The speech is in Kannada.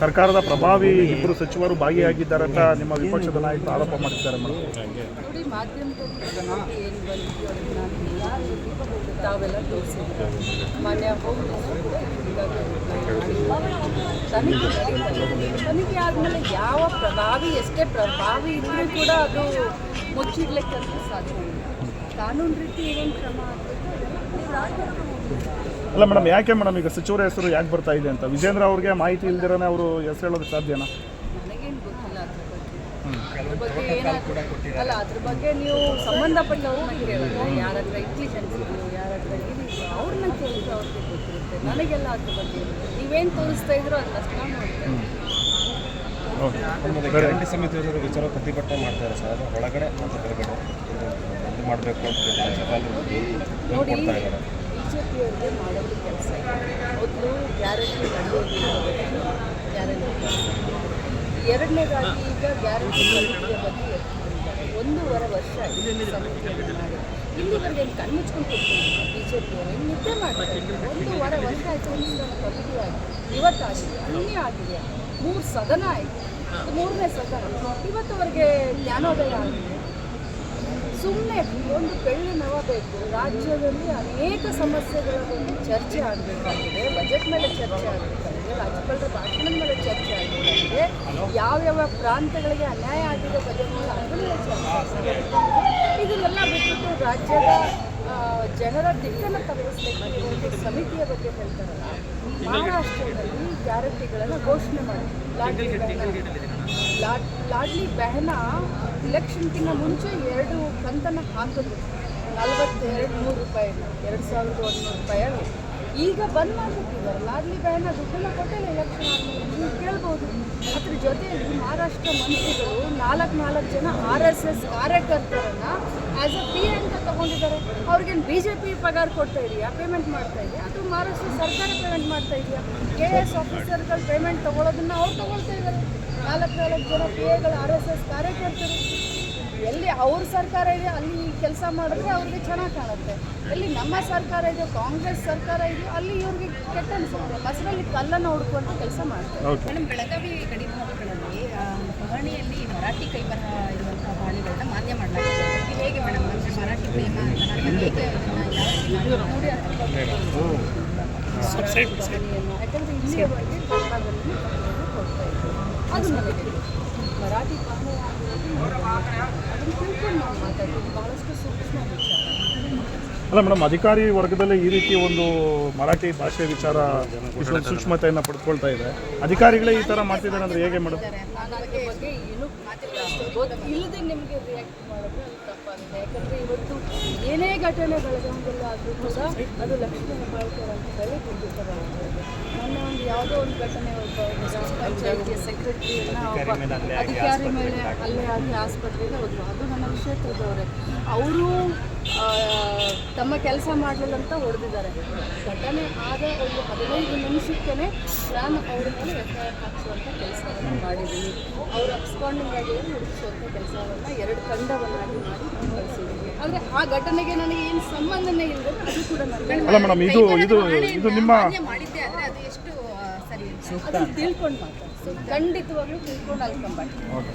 ಸರ್ಕಾರದ ಪ್ರಭಾವಿ ಇಬ್ಬರು ಸಚಿವರು ಭಾಗಿಯಾಗಿದ್ದಾರೆ ಅಂತ ನಿಮ್ಮ ವಿಪಕ್ಷದ ನಾಯಕರು ಆರೋಪ ಮಾಡಿದ್ದಾರೆ ತನಿಖೆ. ಆದಮೇಲೆ ಯಾವ ಪ್ರಭಾವಿ ಎಷ್ಟೇ ಪ್ರಭಾವಿ ಇದ್ರೂ ಕೂಡ ಅದು ಮುಚ್ಚಿಡ್ಲಿಕ್ಕೆ ಸಾಧ್ಯ ಕಾನೂನು ರೀತಿ ಏನೇನು ಕ್ರಮ ಅದನ್ನು ಅಲ್ಲ ಮೇಡಮ್ ಯಾಕೆ ಮೇಡಮ್ ಈಗ ಸಚಿವರ ಹೆಸರು ಯಾಕೆ ಬರ್ತಾ ಇದೆ ಅಂತ? ವಿಜೇಂದ್ರ ಅವ್ರಿಗೆ ಮಾಹಿತಿ ಇಲ್ದಿರನೇ ಅವರು ಹೆಸರು ಹೇಳೋದಕ್ಕೆ ಸಾಧ್ಯನಾ? ನನಗೇನು ಗೊತ್ತಿಲ್ಲ ಅದ್ರ ಬಗ್ಗೆ. ಅದ್ರ ಬಗ್ಗೆ ಅಲ್ಲ ಅದ್ರ ಬಗ್ಗೆ ನೀವು ಸಂಬಂಧಪಟ್ಟವ್ರನ್ನ ಕೇಳಿದ್ರೆ ಯಾರ ಹತ್ರ ಇಂಟೆಲಿಜೆನ್ಸ್ ಇದೆಯೋ ಯಾರ ಹತ್ರ ಏನಿದೆಯೋ ಅವ್ರನ್ನ ಕೇಳಿದ್ರೆ ಅವ್ರಿಗೆ ಗೊತ್ತಿರುತ್ತೆ. ನನಗೆಲ್ಲ ಅದ್ರ ಬಗ್ಗೆ ನೀವೇನು ತೋರಿಸ್ತಾ ಇದ್ರೋ ಅದನ್ನಷ್ಟು ನಾನು ನೋಡ್ತೇನೆ. ಗ್ಯಾರಂಟಿ ಸಮಿತಿ ವಿಚಾರ ಪ್ರತಿಭಟನೆ ಮಾಡ್ತಾರೆ ಸರ್. ಅದು ಒಳಗಡೆ ಮತ್ತು ಹೊರಗಡೆ ಇದು ಮಾಡಬೇಕು ಅಂತ ಕೊಡ್ತಾ ಇದ್ದಾರೆ? ಬಿ ಜೆ ಪಿಯವ್ರಿಗೆ ಮಾಡೋದು ಕೆಲಸ ಮೊದಲು ಗ್ಯಾರಂಟಿ ನಡೆಯೋದು ಗ್ಯಾರಂಟಿ ಎರಡನೇದಾಗಿ ಈಗ ಗ್ಯಾರಂಟಿ ಸಮಿತಿಯ ಬಗ್ಗೆ. ಒಂದೂವರೆ ವರ್ಷ ಇಲ್ಲಿವರೆಗೆ ಏನು ಕಣ್ಣು ಮುಚ್ಕೊಂಡು ಕೂತ್ಕೊಂಡಿಲ್ಲ ಬಿ ಜೆ ಪಿಯವರು ಏನು ನಿದ್ದೆ ಮಾಡ್ತಾರೆ ಒಂದೂವರೆ ವರ್ಷ ಆಯಿತು ಕಮಿಟಿ ಆಗಿದೆ ಇವತ್ತಾಗಿದೆ ಅನ್ಯ ಆಗಿದೆ. ಮೂರು ಸದನ ಆಯಿತು. ಮೂರನೇ ಸದನ. ಇವತ್ತವರೆಗೆ ಜ್ಞಾನೋದಯ ಆಗಿದೆ. ಸುಮ್ಮನೆ ಒಂದು ಬೆಳ್ಳಿ ನವ ಬೇಕು. ರಾಜ್ಯದಲ್ಲಿ ಅನೇಕ ಸಮಸ್ಯೆಗಳ ಬಗ್ಗೆ ಚರ್ಚೆ ಆಗಬೇಕಾಗಿದೆ. ಬಜೆಟ್ ಮೇಲೆ ಚರ್ಚೆ ಆಗಬೇಕಾಗಿದೆ. ರಾಜ್ಯಪಾಲರ ಭಾಷಣದ ಮೇಲೆ ಚರ್ಚೆ ಆಗಬೇಕಾಗಿದೆ. ಯಾವ್ಯಾವ ಪ್ರಾಂತಗಳಿಗೆ ಅನ್ಯಾಯ ಆಗಿದೆ ಬಜೆಟ್ ಮೇಲೆ ಅದ್ರ ಮೇಲೆ ಚರ್ಚೆ ಆಗಬೇಕಾಗಿದೆ. ಇದನ್ನೆಲ್ಲ ಬಿಟ್ಬಿಟ್ಟು ರಾಜ್ಯದ ಜನರ ದಿಕ್ಕನ್ನು ತಪ್ಪಿಸಬೇಕು ಒಂದು ಸಮಿತಿಯ ಬಗ್ಗೆ ಹೇಳ್ತಾರಲ್ಲ ಮಹಾರಾಷ್ಟ್ರದಲ್ಲಿ ಗ್ಯಾರಂಟಿಗಳನ್ನು ಘೋಷಣೆ ಮಾಡಿ. ಲಾಡ್ಲಿ ಲಾಡ್ಲಿ ಬೆಹನ ಇಲೆಕ್ಷನ್ಗಿಂತ ಮುಂಚೆ ಎರಡು ಕಂತನ್ನು ಹಾಕಿದ್ರು. ನಲವತ್ತೆರಡು ನೂರು ರೂಪಾಯಿ ಎರಡು ಸಾವಿರದ ಒಂದುನೂರು ರೂಪಾಯಿ ಈಗ ಬಂದ್ ಮಾಡಿಬಿಟ್ಟಿದ್ದಾರೆ. ಲಾಡ್ಲಿ ಬೆಹನ ದುಡ್ಡನ್ನು ಕೊಟ್ಟಿಲ್ಲ ಎಲೆಕ್ಷನ್ ಆದಮೇಲೆ ನೀವು ಕೇಳ್ಬೋದು. ಅದ್ರ ಜೊತೆಯಲ್ಲಿ ಮಹಾರಾಷ್ಟ್ರ ಮಂತ್ರಿಗಳು ನಾಲ್ಕು ನಾಲ್ಕು ಜನ ಆರ್ ಎಸ್ ಎಸ್ ಕಾರ್ಯಕರ್ತರನ್ನ ಆ್ಯಸ್ ಅ ಪಿ ಎ ಅಂತ ತಗೊಂಡಿದ್ದಾರೆ. ಅವ್ರಿಗೇನು ಬಿ ಜೆ ಪಿ ಪಗಾರ ಕೊಡ್ತಾ ಇದೆಯಾ? ಪೇಮೆಂಟ್ ಮಾಡ್ತಾ ಇದೆಯಾ? ಅಥವಾ ಮಹಾರಾಷ್ಟ್ರ ಸರ್ಕಾರ ಪೇಮೆಂಟ್ ಮಾಡ್ತಾ ಇದೆಯಾ? ಕೆ ಎಸ್ ಆಫೀಸರ್ಗಳು ಪೇಮೆಂಟ್ ತಗೊಳ್ಳೋದನ್ನ ಅವ್ರು ತಗೊಳ್ತಾ ಇದ್ದಾರೆ. ನಾಲ್ಕು ನಾಲ್ಕು ಜನ ಪಿ ಎಗಳು ಆರ್ ಎಸ್ ಎಸ್ ಕಾರ್ಯಕರ್ತರು. ಎಲ್ಲಿ ಅವ್ರ ಸರ್ಕಾರ ಇದೆ ಅಲ್ಲಿ ಕೆಲಸ ಮಾಡಿದ್ರೆ ಅವ್ರಿಗೆ ಚೆನ್ನಾಗಿ ಕಾಣುತ್ತೆ. ಎಲ್ಲಿ ನಮ್ಮ ಸರ್ಕಾರ ಇದೆ ಕಾಂಗ್ರೆಸ್ ಸರ್ಕಾರ ಇದೆ ಅಲ್ಲಿ ಇವ್ರಿಗೆ ಕೆಟ್ಟ ಅನಿಸುತ್ತೆ. ಮಸರಲ್ಲಿ ಕಲ್ಲನ್ನು ಹುಡುಕುವಂಥ ಕೆಲಸ ಮಾಡ್ತಾರೆ. ಮೇಡಮ್ ಬೆಳಗಾವಿ ಗಡಿ ಭಾಗಗಳಲ್ಲಿ ಪಹಣಿಯಲ್ಲಿ ಮರಾಠಿ ಕೈಬರಹ ಇರುವಂತಹ ಬಾಣಿಗಳನ್ನ ಮಾನ್ಯ ಮಾಡಲಾಗಿದೆ. ಹೇಗೆ ಮೇಡಮ್? ಅಲ್ಲ ಮೇಡಮ್, ಅಧಿಕಾರಿ ವರ್ಗದಲ್ಲಿ ಈ ರೀತಿ ಒಂದು ಮರಾಠಿ ಭಾಷೆ ವಿಚಾರ ಸೂಕ್ಷ್ಮತೆಯನ್ನು ಪಡ್ಕೊಳ್ತಾ ಇದೆ. ಅಧಿಕಾರಿಗಳೇ ಈ ಥರ ಮಾಡ್ತಿದ್ದಾರೆ ಅಂದರೆ ಹೇಗೆ ಮೇಡಮ್? ಗೊತ್ತಿಲ್ಲದೆ ನಿಮಗೆ ರಿಯಾಕ್ಟ್ ಮಾಡೋದು ತಪ್ಪಾಗಿದೆ. ಏನೇ ಘಟನೆ ಬೆಳಗಾವಿಯಲ್ಲಿ ಆದರೂ ಕೂಡ ಅದು ಲಕ್ಷ್ಮೀ ಹೆಬ್ಬಾಳ್ಕರ್ ಅಂತ ಹೇಳಿ ಮೊನ್ನೆ ಒಂದು ಯಾವುದೋ ಒಂದು ಘಟನೆ ಒಬ್ಬ ಗ್ರಾಮ ಪಂಚಾಯಿತಿಯ ಸೆಕ್ರೆಟರಿಯನ್ನ ಒಬ್ಬ ಅಧಿಕಾರಿ ಮೇಲೆ ಅಲ್ಲೇ ಆಗಿ ಆಸ್ಪತ್ರೆಗೆ ಹೋದ್ರು. ಅದು ನಮ್ಮ ಕ್ಷೇತ್ರದವರೇ. ಅವರು ತಮ್ಮ ಕೆಲಸ ಮಾಡಲಿಲ್ಲ ಅಂತ ಹೊಡೆದಿದ್ದಾರೆ. ಘಟನೆ ಆದ ಒಂದು ಹದಿನೈದು ನಿಮಿಷಕ್ಕೇ ನಾನು ಅವ್ರ ಮೇಲೆ ಹಾಕಿಸುವಂಥ ಕೆಲಸವನ್ನು ಮಾಡಿದ್ದೀನಿ. ಅವರು ಅಪ್ಸ್ಕಾಂಡಿಂಗ್ ಆಗಿ ಹುಡುಕಿಸುವಂಥ ಕೆಲಸವನ್ನು ಎರಡು ತಂಡವನ್ನಾಗಿ ಮಾಡಿ ನಾನು ಕಳಿಸಿದ್ದೀನಿ ಆದರೆ ಆ ಘಟನೆಗೆ ನನಗೆ ಏನು ಸಂಬಂಧನೇ ಇಲ್ಲ ಅದು ಕೂಡ ಅಲ್ಲ ಮೇಡಮ್ ಇದು ಇದು ಇದು ನಿಮ್ಮ ಮಾಡಿದ್ದೆ ಆದರೆ ಅದು ಎಷ್ಟು ಸರಿ ಅಂತ ಅದನ್ನು ತಿಳ್ಕೊಂಡು ಮಾತಾಡ್ತೀನಿ ಖಂಡಿತವಾಗ್ಲೂ ತಿಳ್ಕೊಂಡು ಓಕೆ